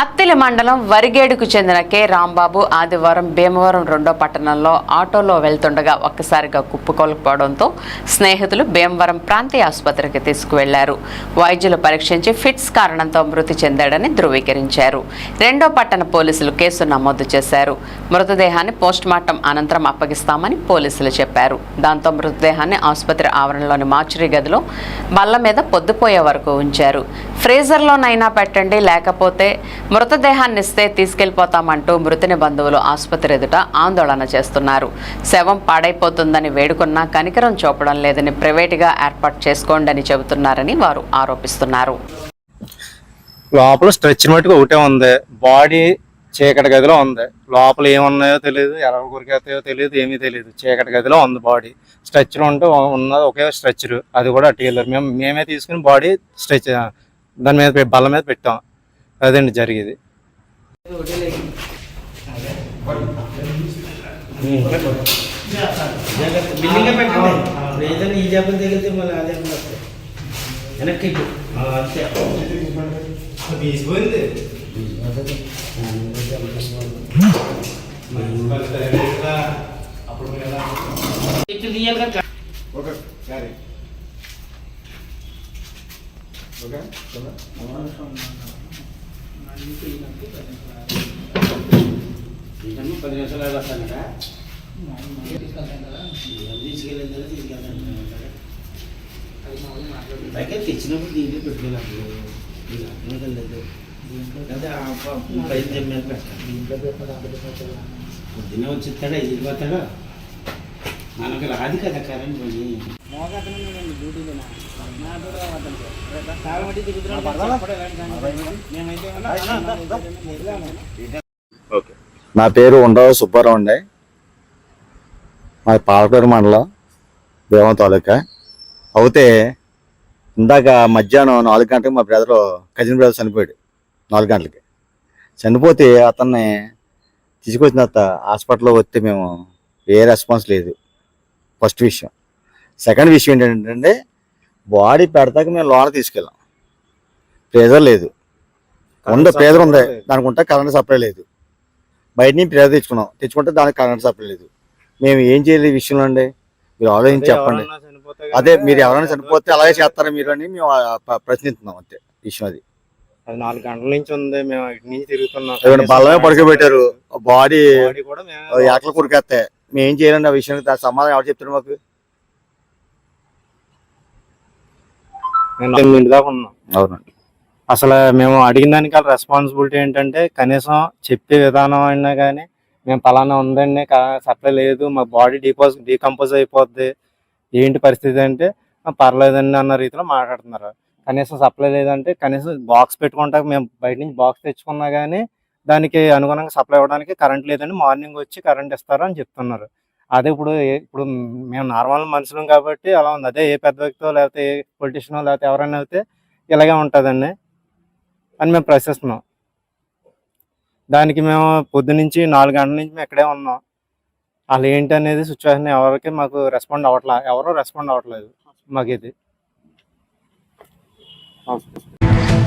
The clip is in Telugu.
అత్తిలి మండలం వరిగేడుకు చెందిన కె. రాంబాబు ఆదివారం భీమవరం రెండో పట్టణంలో ఆటోలో వెళ్తుండగా ఒక్కసారిగా కుప్పకొల్పోవడంతో స్నేహితులు భీమవరం ప్రాంతీయ ఆసుపత్రికి తీసుకువెళ్ళారు. వైద్యులు పరీక్షించి ఫిట్స్ కారణంతో మృతి చెందాడని ధృవీకరించారు. రెండో పట్టణ పోలీసులు కేసు నమోదు చేశారు. మృతదేహాన్ని పోస్టుమార్టం అనంతరం అప్పగిస్తామని పోలీసులు చెప్పారు. దాంతో మృతదేహాన్ని ఆసుపత్రి ఆవరణలోని మార్చురీ గదిలో బల్ల మీద పొద్దుపోయే వరకు ఉంచారు. ఫ్రీజర్లోనైనా పెట్టండి లేకపోతే మృతదేహాన్ని ఇస్తే తీసుకెళ్ళిపోతామంటూ మృతిని బంధువులు ఆసుపత్రి ఎదుట ఆందోళన చేస్తున్నారు. శవం పాడైపోతుందని వేడుకున్నా కనికరం చూపడం లేదని ప్రైవేటుగా ఏర్పాటు చేసుకోండి అని చెబుతున్నారని వారు ఆరోపిస్తున్నారు. లోపల స్ట్రెచ్ మట్టుకు ఒకటే ఉంది. బాడీ చీకటి గదిలో ఉంది. లోపల ఏమున్నాయో తెలియదు ఎలా గురికెత్తాయో తెలియదు ఏమీ తెలియదు చీకటి గదిలో ఉంది బాడీ. స్ట్రెచ్చర్ ఉంటే ఉన్నది ఒకే స్ట్రెచ్చర్ అది కూడా టైలర్. మేము మేమే తీసుకుని బాడీ స్ట్రెచ్ దాని మీద పె- బల్ల మీద పెట్టాం. అదండి జరిగేది? బిల్డింగ్ పెట్టండి. ఏదైనా ఈ జబ్బులు తగిలితే మళ్ళీ అదే వెనక్కి అంతే. తీసిపోయింది ఇటు కదా ఇదన్నీ పది నిమిషాలు వస్తానట తీసుకెళ్ళిన తర్వాత తీసుకెళ్తాను పైకి తెచ్చినప్పుడు దీంట్లో పెట్టుకోలేదు లేదు అదే ఆ ప- పైన పెట్టాలి. పొద్దున్నే వచ్చిస్తాడా? వెళ్ళిపోతాడా మనకు రాదు కదా కరెంట్ పని నా పేరు ఉండవ సుబ్బారావు అండి. మా పాలకూరు మండలం దేవం తాలూకా. అయితే ఇందాక మధ్యాహ్నం నాలుగు గంటలకు మా బ్రదర్ కజిన్ బ్రదర్ చనిపోయాడు. నాలుగు గంటలకి. చనిపోతే అతన్ని తీసుకొచ్చిన తర్వాత హాస్పిటల్లో వస్తే మేము ఏ రెస్పాన్స్ లేదు. ఫస్ట్ విషయం. సెకండ్ విషయం ఏంటంటే బాడీ పెడతాక మేము లోన తీసుకెళ్ళాం. ప్రేజర్ లేదు. ఉండే ప్రేజర్ ఉంది దానికి ఉంటే కరెంట్ సప్లై లేదు. బయట నుంచి ప్రేజర్ తెచ్చుకున్నాం. తెచ్చుకుంటే దానికి కరెంట్ సప్లై లేదు. మేము ఏం చేయలేదు ఈ విషయంలో అండి? మీరు ఆలోచించి చెప్పండి. అదే మీరు ఎవరైనా చనిపోతే అలాగే చేస్తారా మీరు అని మేము ప్రశ్నిస్తున్నాం అంతే. విషయం అది. అది నాలుగు గంటల నుంచి ఉంది. మేము ఇటు నుంచి తిరుగుతున్నాం. బల్లమే పడుకోబెట్టారు. బాడీ ఏకలు కురికేస్తే మేము ఏం చేయాలండి ఆ విషయానికి దాని సమాధానం ఎవరు చెప్తారు మాకు? తొమ్మిది దాకా ఉన్నాం. అవునండి అసలు మేము అడిగిన దానికి రెస్పాన్సిబిలిటీ ఏంటంటే కనీసం చెప్పే విధానం అయినా కానీ మేము పలానా ఉందండి సప్లై లేదు మా బాడీ డిపోజ్ డీకంపోజ్ అయిపోద్ది. ఏంటి పరిస్థితి అంటే "ఆ, పర్లేదండి అన్న రీతిలో మాట్లాడుతున్నారు. కనీసం సప్లై లేదంటే కనీసం బాక్స్ పెట్టుకుంటా మేము బయట నుంచి బాక్స్ తెచ్చుకున్నా కానీ దానికి అనుగుణంగా సప్లై అవ్వడానికి కరెంట్ లేదని మార్నింగ్ వచ్చి కరెంట్ ఇస్తారు అని చెప్తున్నారు. అదే ఇప్పుడు ఇప్పుడు మేము నార్మల్ మనుషులం కాబట్టి అలా ఉంది. అదే ఏ పెద్ద వ్యక్తితో లేకపోతే ఏ పొలిటీషియన్ లేకపోతే ఎవరైనా అయితే ఇలాగే ఉంటుందండి అని మేము ప్రశ్నిస్తున్నాం. దానికి మేము పొద్దునుంచి నాలుగు గంటల నుంచి మేము ఇక్కడే ఉన్నాం. అసలు ఏంటి అనేది సిచ్యువేషన్ ఎవరికి మాకు రెస్పాండ్ అవ్వట్లేదు ఎవరు రెస్పాండ్ అవ్వట్లేదు మాకు ఇది.